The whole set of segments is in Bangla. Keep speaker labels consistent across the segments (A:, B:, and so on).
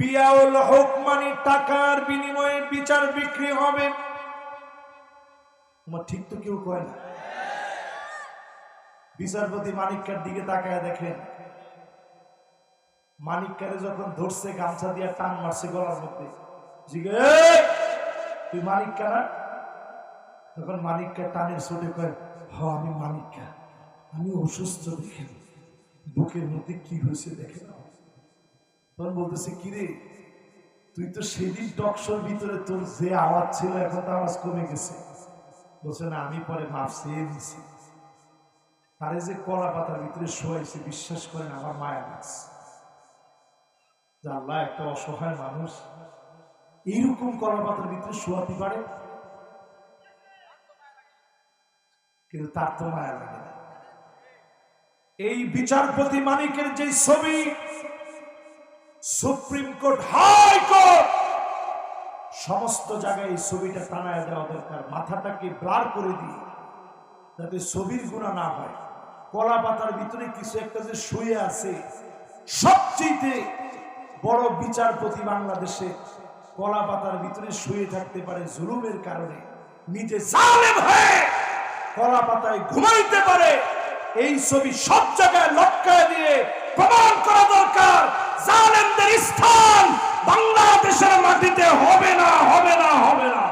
A: বিয়াউল হক মানে টাকার বিনিময়ে বিচার বিক্রি হবে। ঠিক তো কেউ কয় না? বিচারপতি মানিককার দিকে তাকায় দেখেন। মানিককারে যখন ধরছে, গামছা দিয়ে টান মারছে গলার মধ্যে। তুই মানিককা না? তখন মানিককা টানের ছোটে কয়, হ, আমি মানিককা। আমি অসুস্থ দেখেন। বুকের মধ্যে কি হয়েছে দেখেন? তখন বলতেছে, কিরে, তুই তো সেদিন টকশোর ভিতরে তোর যে আওয়াজ ছিল, এখন তো আওয়াজ কমে গেছে। বলছে, না, আমি পরে মাপ চেয়ে নিছি। তারে যে কলা পাতার ভিতরে শোয়াইছে, বিশ্বাস করেন, আমার মায়া লাগছে। আল্লাহ একটা অসহায় মানুষ এইরকম কলা পাতার ভিতরে শোয়াতে পারে? কিন্তু তার তো মায়া লাগে এই বিচারপতি মানিকের যে ছবি সুপ্রিম কোর্ট, হাই কোর্ট! সমস্ত জায়গায় ছবিটা টানায় দেওয়া দরকার। মাথাটাকে ব্লার করে দিয়ে যাতে ছবির গুণা না হয়। কলা পাতার ভিতরে কিছু একটা যে শুয়ে আছে সবচেয়ে বড় বিচারপতি বাংলাদেশে কলা পাতার ভিতরে শুয়ে থাকতে পারে জুলুমের কারণে। নিজে জালেম হয়ে কলা পাতায় ঘুমাইতে পারে। এই ছবি সব জায়গায় লটকায় দিয়ে হবে না হবে না হবে না।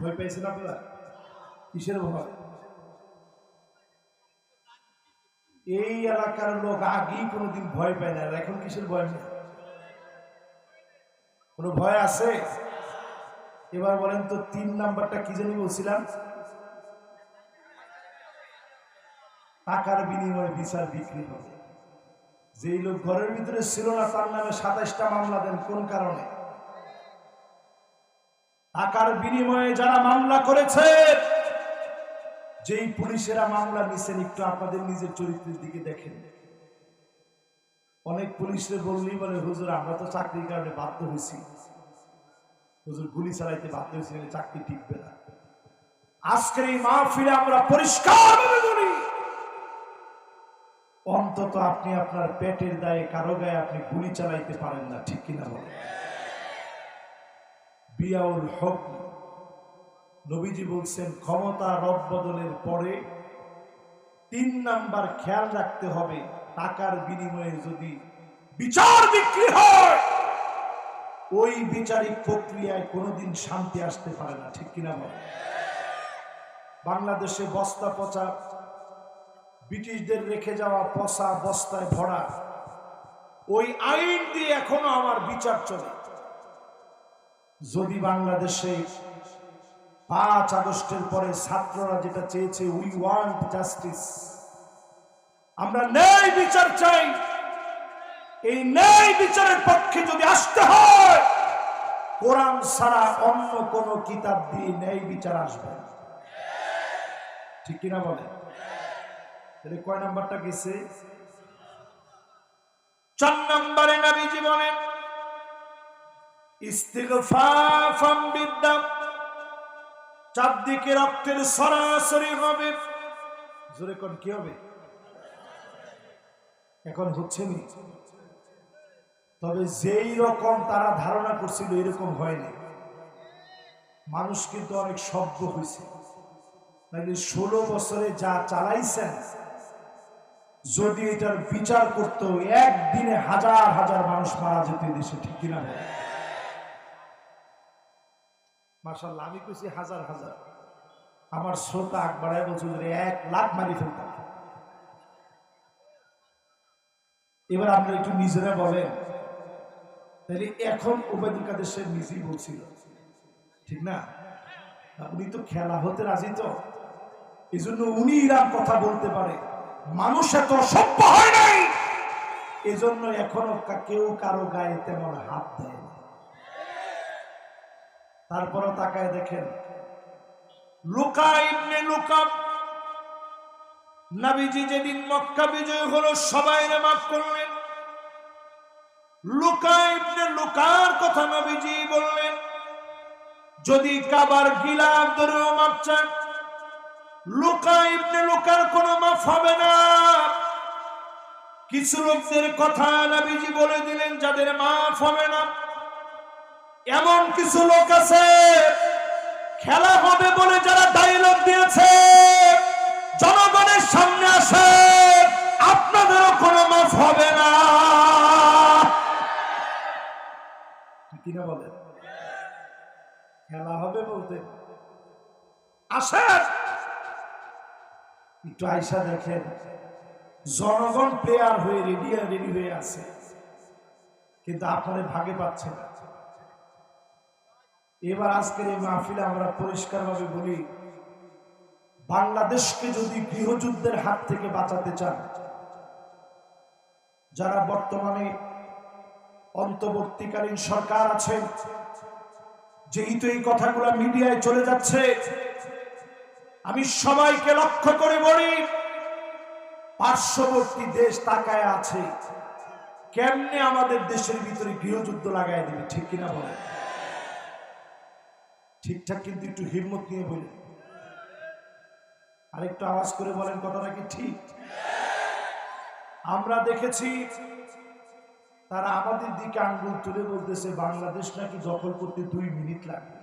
A: ভয় পেয়েছেন আপনারা? কিসের ভয়? এলাকার লোক আগেই কোনোদিন ভয় পায় না। এখন কিসের ভয়? নেই কোনো ভয় আছে? এবার বলেন তো তিন নাম্বারটা কি জানি বলছিলাম? টাকার বিনিময়ে বিচার বিক্রি হবে। যেই লোক ঘরের ভিতরে ছিল না, তার নামে সাতাইশটা মামলা দেন। কোন কারণে? টাকার বিনিময়ে যারা মামলা করেছে যেই পুলিশেরা মামলা নিছেন, একটু আপনাদের নিজের চরিত্রের দিকে দেখেন। অনেক পুলিশে বললেই বলে, হুজুর, আমরা তো চাকরির কারণে বাধ্য হয়েছি। হুজুর, গুলি চালাইতে বাধ্য হয়েছি চাকরি টিকবে না। আজকের এই মাহফিলে আমরা পরিষ্কার অন্তত আপনি আপনার পেটের দায়ে, কারও গায়ে আপনি গুলি চালাইতে পারেন না, ঠিক কিনা বলেন? বিয়াউল হক নবীজি বলছেন, ক্ষমতা রদ বদলের পরে তিন নাম্বার খেয়াল রাখতে হবে, টাকার বিনিময়ে যদি বিচার বিক্রি হয়, ওই বিচারিক প্রক্রিয়ায় কোনোদিন শান্তি আসতে পারে না, ঠিক কিনা বল? বাংলাদেশে বস্তা পচা, ব্রিটিশদের রেখে যাওয়া পচা বস্তায় ভরা, ওই আইন দিয়ে এখনও আমার বিচার চলে। যদি বাংলাদেশে পাঁচ আগস্টের পরে ছাত্ররা যেটা চেয়েছে উই ওয়ান্ট জাস্টিস আমরা ন্যায় বিচার চাই। এই ন্যায় বিচারের পক্ষে যদি আসতে হয়, কোরআন ছাড়া অন্য কোন কিতাব দিয়ে ন্যায় বিচার আসবে। ঠিক কিনা বলে তাহলে কয় নাম্বারটা গেছে? চার নাম্বারে নবী জীবনের ইস্তিগফাফাম বিদ্যাম চারদিকে রক্তের সরাসরি হবে। জোরে কোন, কি হবে? এখন হচ্ছে নি? তবে যেই রকম তারা ধারণা করছিল, এরকম হয়নি। মানুষ কিন্তু অনেক সভ্য হয়েছে। নাকি ষোলো বছরে যা চালাইছেন, যদি এটার বিচার করতো, একদিনে হাজার হাজার মানুষ মারা যেত দেশে, ঠিক কিনা? মার্শাল্লাহ আমি কইছি হাজার হাজার। আমার শ্রোতা আকবরায় বলছে যে এক লাখ মারি ফেলতাম। এবার আমরা একটু নিজেরা বলেন। তাহলে এখন ওবায়দুল কাদের সে নিজেই বলছিল। ঠিক না? না, উনি তো খেলা হতে রাজি তো। এই জন্য উনি ইরাম কথা বলতে পারে। মানুষ এত সভ্য হয় নাই। এজন্য এখনও কেউ কারও গায়ে তেমন হাত দেয় না। তারপরও তাকায় দেখেন। নাবিজি যেদিন মক্কা বিজয় হলো, সবাই মাফ করলেন। লুকার কথা নবীজি বললেন, যদি কাবার গিলাপ ধরেও মাপ চান, লুকা ইবনে লুকার কোনো মাফ হবে না। কিছু লোকদের কথা নাবিজি বলে দিলেন, যাদের মাফ হবে না এমন কিছু লোক আছে, খেলা হবে বলে যারা ডায়লগ দিয়েছে, জনগণের সামনে আসে, আপনাদেরও কোনো মাফ হবে না। কিনা খেলা হবে বলতে। আসেন। একটু আইসা দেখেন, জনগণ প্লেয়ার হয়ে রেডি রেডি হয়ে আছে। কিন্তু আপনাদের ভাগে পাচ্ছে না। এবার আজকের এই মাহফিলে আমরা পরিষ্কারভাবে বলি, বাংলাদেশকে যদি গৃহযুদ্ধের হাত থেকে বাঁচাতে চান, যারা বর্তমানে অন্তর্বর্তীকালীন সরকার আছেন যেহেতু এই কথাগুলো মিডিয়ায় চলে যাচ্ছে, আমি সবাইকে লক্ষ্য করে বলি, পার্শ্ববর্তী দেশ তাকায় আছে, কেমনে আমাদের দেশের ভিতরে গৃহযুদ্ধ লাগাই দিবে, ঠিক কিনা বলে? ঠিকঠাক কিন্তু একটু হিম্মত নিয়ে বলেন আরেকটু আওয়াজ করে বলেন, কথাটা কি ঠিক? আমরা দেখেছি তারা আমাদের দিকে আঙ্গুল তুলে বলতেছে, বাংলাদেশ নাকি দখল করতে দুই মিনিট লাগবে।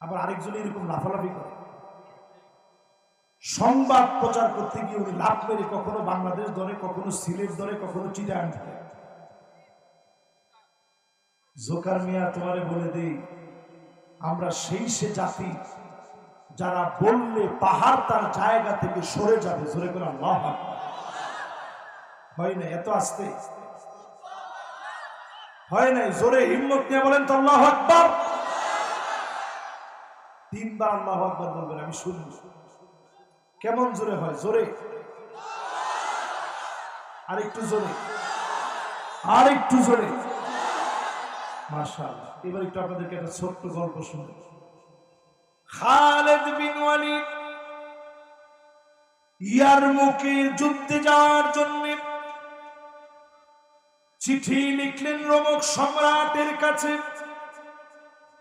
A: আবার আরেকজন এরকম লাফালাফি করে। সংবাদ প্রচার করতে গিয়ে উনি লাভ মেরে কখনো বাংলাদেশ ধরে কখনো সিলেট ধরে কখনো চিটাং ধরে জোকার মিয়া তোমারে বলে দিই, আমরা সেই সে জাতি যারা বললে পাহাড় তার জায়গা থেকে সরে যাবে। সরে করে আল্লাহ। হয় না এত আসতে? হয় নাই, জোরে হিম্মত নিয়ে বলেন তো আল্লাহ আকবার। তিনবার আল্লাহ আকবার বলবেন, আমি শুনব কেমন জোরে হয়? জোরে? আর একটু জোরে। আর একটু জোরে। এবার একটু আপনাদেরকে একটা ছোট্ট গল্প খালেদ ওয়ালিদ ইয়ারমুকের যুদ্ধে যাওয়ার জন্য চিঠি লিখলেন রোমক সম্রাটের কাছে,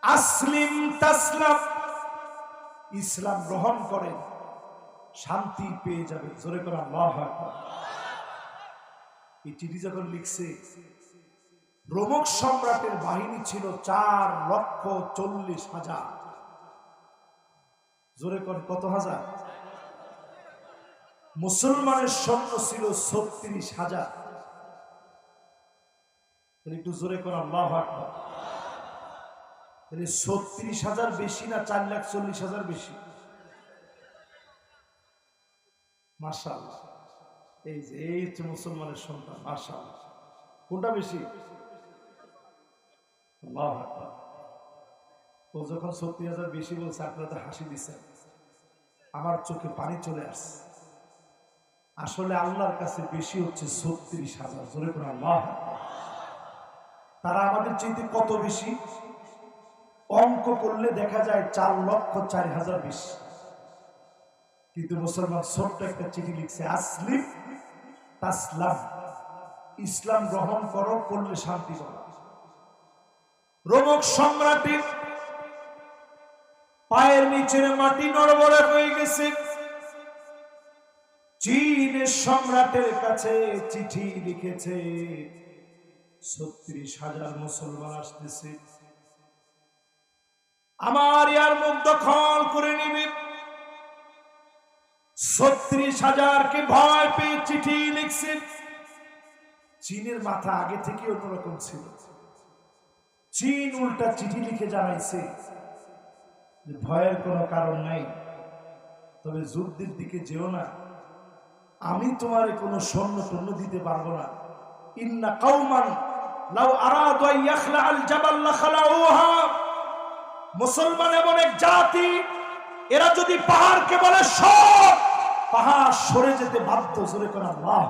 A: আসলিম তাসলাম, ইসলাম গ্রহণ করেন, শান্তি পেয়ে যাবে জোরে করে আল্লাহ এই চিঠি যখন লিখছে রোমক সম্রাটের বাহিনী ছিল চার লক্ষ চল্লিশ হাজার। জোরে কর কত হাজার? মুসলমানের সৈন্য ছিল ছত্রিশ হাজার। একটু জোরে কর আল্লাহ ছত্রিশ হাজার বেশি না চার লাখ চল্লিশ হাজার বেশি? মার্শাল এই যে, এই হচ্ছে মুসলমানের সন্তান মার্শাল কোনটা বেশি। ও যখন সত্তর হাজার বেশি বলছে, আপনারা তো হাসি দিচ্ছেন। আমার চোখে পানি চলে আসছে। আসলে আল্লাহর কাছে বেশি হচ্ছে ছত্রিশ হাজার। জোরে করে আল্লাহ তারা আমাদের চাইতে কত বেশি? অঙ্ক করলে দেখা যায় চার লক্ষ চার হাজার বেশি। কিন্তু মুসলমান ছোট্ট একটা চিঠি লিখছে আসলিম তাসলাম, ইসলাম গ্রহণ করো, করলে শান্তি পাবো। রোমক সম্রাটের পায়ের নিচের মাটি নড়বড়ে হয়ে গেছে। চীনের সম্রাটের কাছে চিঠি লিখেছে। ছত্রিশ হাজার মুসলমান আসতেছে। আমার ইয়ার মুখ দখল করে নিবে। ছত্রিশ হাজারকে ভয় পেয়ে চিঠি লিখছে। চীনের মাথা আগে থেকে অন্যরকম ছিল। চীন উল্টা চিঠি লিখে জানাইছে যে ভয়ের কোনো কারণ নাই, তবে যুদ্ধের দিকে যেও না। আমি তোমার কোনো স্বর্ণ টন্য দিতে পারব না। ইন্না কাউমান লাউ আরাদু ইয়াখলা আল জাবাল লাখালাউহা মুসলমান এমন এক জাতি, এরা যদি পাহাড়কে বলে সব, পাহাড় সরে যেতে বাধ্য সরে করে আল্লাহ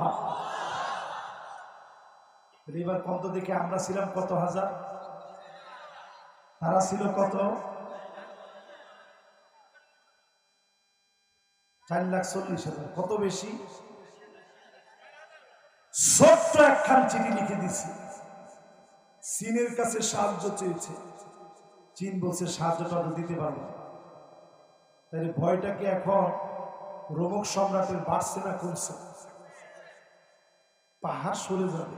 A: এবার কত দেখে আমরা ছিলাম কত হাজার? তারা ছিল কত? চার লাখ চল্লিশ হাজার। কত বেশি? ছোট্ট একখান চিঠি লিখে দিছি। চীনের কাছে সাহায্য চেয়েছে। চীন বলছে, সাহায্যটা দিতে পারব না। তাহলে ভয়টাকে এখন রোমক সম্রাটের বাড়ছে না কমছে? পাহাড় সরে যাবে।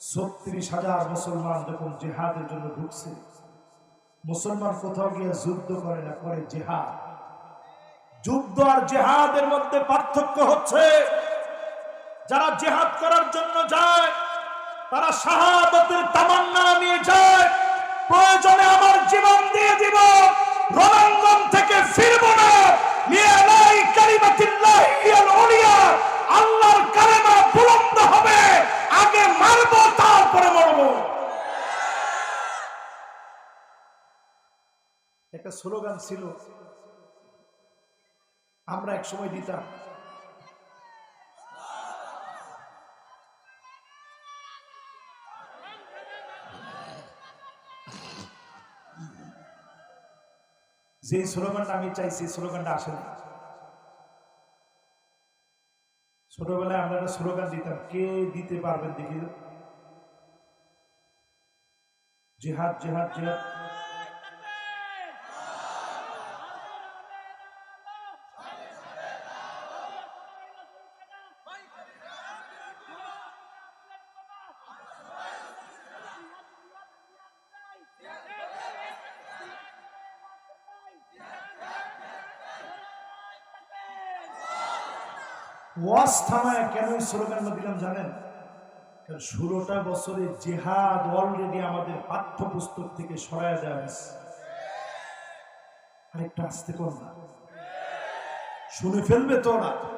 A: ছত্রিশ হাজার মুসলমান যখন জেহাদের জন্য ঢুকছে মুসলমান কোথাও গিয়ে যুদ্ধ করে না, করে জেহাদ। যুদ্ধ আর জেহাদের মধ্যে পার্থক্য হচ্ছে, যারা জেহাদ করার জন্য যায়, তারা শাহাদতের তামান্না নিয়ে যায়। প্রয়োজনে আমার জীবন দিয়ে দিব, রণাঙ্গন থেকে ফিরবো না। আল্লাহর কালেমা বুলন্দ হবে, আগে মারবো, তারপরে মরবো। একটা স্লোগান ছিল, আমরা এক সময় দিতাম। যে স্লোগানটা আমি চাইছি স্লোগানটা আসে ছোটবেলায় আমরা একটা স্লোগান দিতাম, কে দিতে পারবেন দেখি? জেহাদ জেহাদ জেহাদ। ওয়াজ থানায় কেন এই স্লোগানটা দিলাম জানেন? কারণ ষোলোটা বছরে জেহাদ অলরেডি আমাদের পাঠ্যপুস্তক থেকে সরায় দেওয়া হয়েছে। আরেকটা আসতে কর না। শুনে ফেলবে তো ওরা।